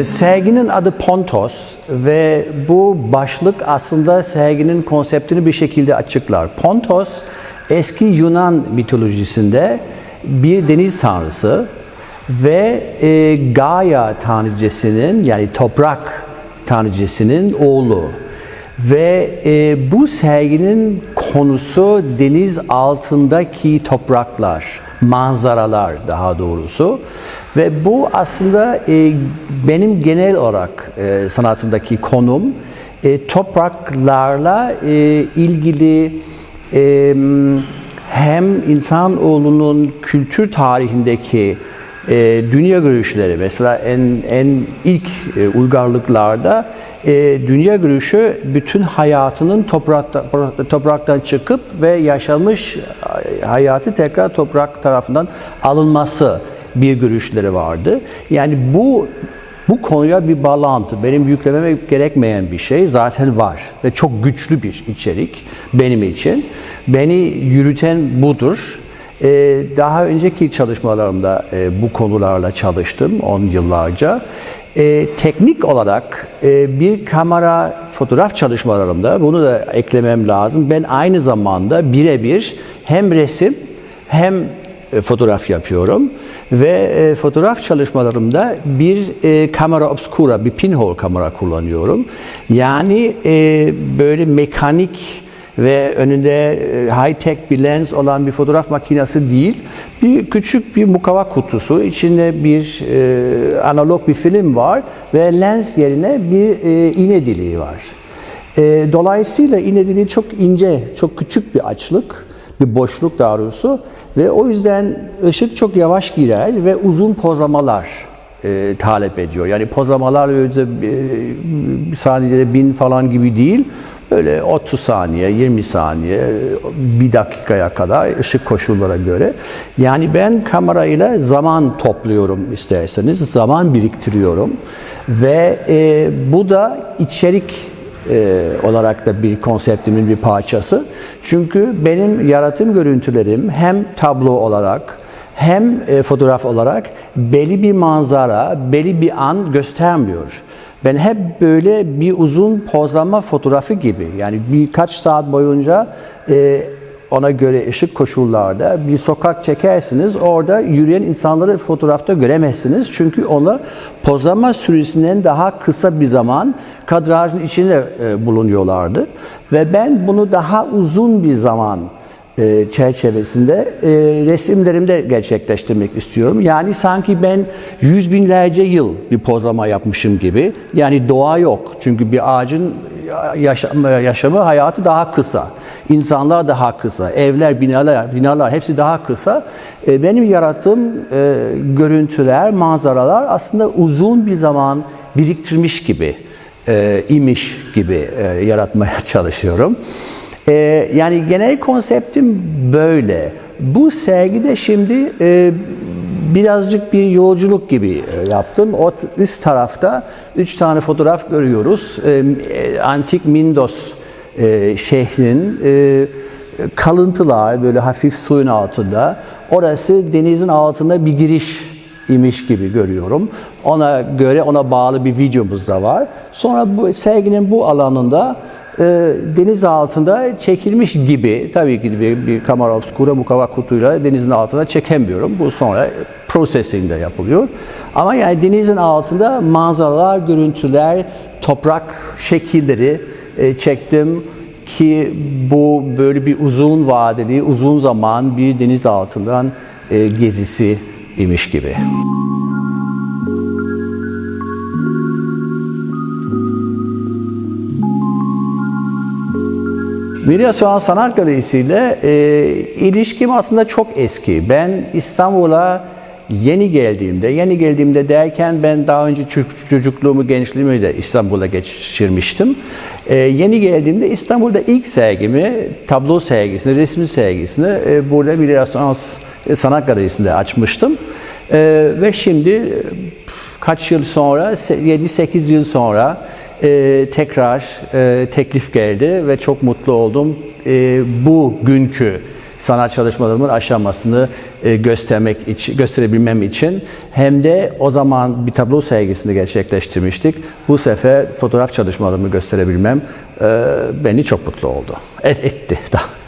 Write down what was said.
Serginin adı Pontos ve bu başlık aslında serginin konseptini bir şekilde açıklar. Pontos eski Yunan mitolojisinde bir deniz tanrısı ve e, Gaia tanrıcasının yani toprak tanrıcasının oğlu. Ve e, bu serginin konusu deniz altındaki topraklar, manzaralar daha doğrusu. Ve bu aslında e, benim genel olarak e, sanatımdaki konum e, topraklarla e, ilgili e, hem insanoğlunun kültür tarihindeki e, dünya görüşleri mesela en en ilk e, uygarlıklarda e, dünya görüşü bütün hayatının toprakta, topraktan çıkıp ve yaşanmış hayatı tekrar toprak tarafından alınması bir görüşleri vardı. Yani bu bu konuya bir bağlantı, benim yüklememe gerekmeyen bir şey zaten var ve çok güçlü bir içerik benim için. Beni yürüten budur. Ee, daha önceki çalışmalarımda e, bu konularla çalıştım 10 yıllarca. Ee, teknik olarak e, bir kamera fotoğraf çalışmalarımda bunu da eklemem lazım. Ben aynı zamanda birebir hem resim hem e, fotoğraf yapıyorum ve e, fotoğraf çalışmalarımda bir e, kamera obscura, bir pinhole kamera kullanıyorum. Yani e, böyle mekanik ve önünde e, high tech bir lens olan bir fotoğraf makinesi değil, bir küçük bir mukava kutusu, içinde bir e, analog bir film var ve lens yerine bir e, iğne deliği var. E, dolayısıyla iğne deliği çok ince, çok küçük bir açlık bir boşluk daha ve o yüzden ışık çok yavaş girer ve uzun pozlamalar e, talep ediyor. Yani pozlamalar öyle e, saniyede bin falan gibi değil. Öyle 30 saniye, 20 saniye, bir dakikaya kadar ışık koşullara göre. Yani ben kamerayla zaman topluyorum isterseniz, zaman biriktiriyorum ve e, bu da içerik e, olarak da bir konseptimin bir parçası. Çünkü benim yaratım görüntülerim hem tablo olarak hem e, fotoğraf olarak belli bir manzara, belli bir an göstermiyor. Ben hep böyle bir uzun pozlama fotoğrafı gibi yani birkaç saat boyunca e, ona göre ışık koşullarda bir sokak çekersiniz. Orada yürüyen insanları fotoğrafta göremezsiniz. Çünkü onlar pozlama süresinden daha kısa bir zaman kadrajın içinde e, bulunuyorlardı. Ve ben bunu daha uzun bir zaman e, çerçevesinde e, resimlerimde gerçekleştirmek istiyorum. Yani sanki ben yüz binlerce yıl bir pozlama yapmışım gibi. Yani doğa yok. Çünkü bir ağacın yaşamı, yaşamı hayatı daha kısa. İnsanlar daha kısa, evler, binalar, binalar hepsi daha kısa. E, benim yarattığım e, görüntüler, manzaralar aslında uzun bir zaman biriktirmiş gibi, e, imiş gibi e, yaratmaya çalışıyorum. E, yani genel konseptim böyle. Bu sergide şimdi e, birazcık bir yolculuk gibi e, yaptım. O üst tarafta üç tane fotoğraf görüyoruz. E, antik Mindos e, şehrin e, kalıntılar böyle hafif suyun altında. Orası denizin altında bir giriş imiş gibi görüyorum. Ona göre ona bağlı bir videomuz da var. Sonra bu serginin bu alanında e, deniz altında çekilmiş gibi tabii ki bir, bir kamera obscura mukavva kutuyla denizin altında çekemiyorum. Bu sonra processing de yapılıyor. Ama yani denizin altında manzaralar, görüntüler, toprak şekilleri çektim ki bu böyle bir uzun vadeli, uzun zaman bir deniz altından e, gezisi imiş gibi. Mirya Soğan Sanat Galerisi ile e, ilişkim aslında çok eski. Ben İstanbul'a yeni geldiğimde, yeni geldiğimde derken ben daha önce çocukluğumu, gençliğimi de İstanbul'a geçirmiştim. Ee, yeni geldiğimde İstanbul'da ilk sergimi, tablo sergisini, resim sergisini e, burada bir Renaissans Sanat Galerisi'nde açmıştım. E, ve şimdi e, kaç yıl sonra, 7-8 yıl sonra e, tekrar e, teklif geldi ve çok mutlu oldum. E, bu günkü sanat çalışmalarımın aşamasını e, göstermek için, gösterebilmem için hem de o zaman bir tablo sergisini gerçekleştirmiştik. Bu sefer fotoğraf çalışmalarımı gösterebilmem e, beni çok mutlu oldu. Et, etti.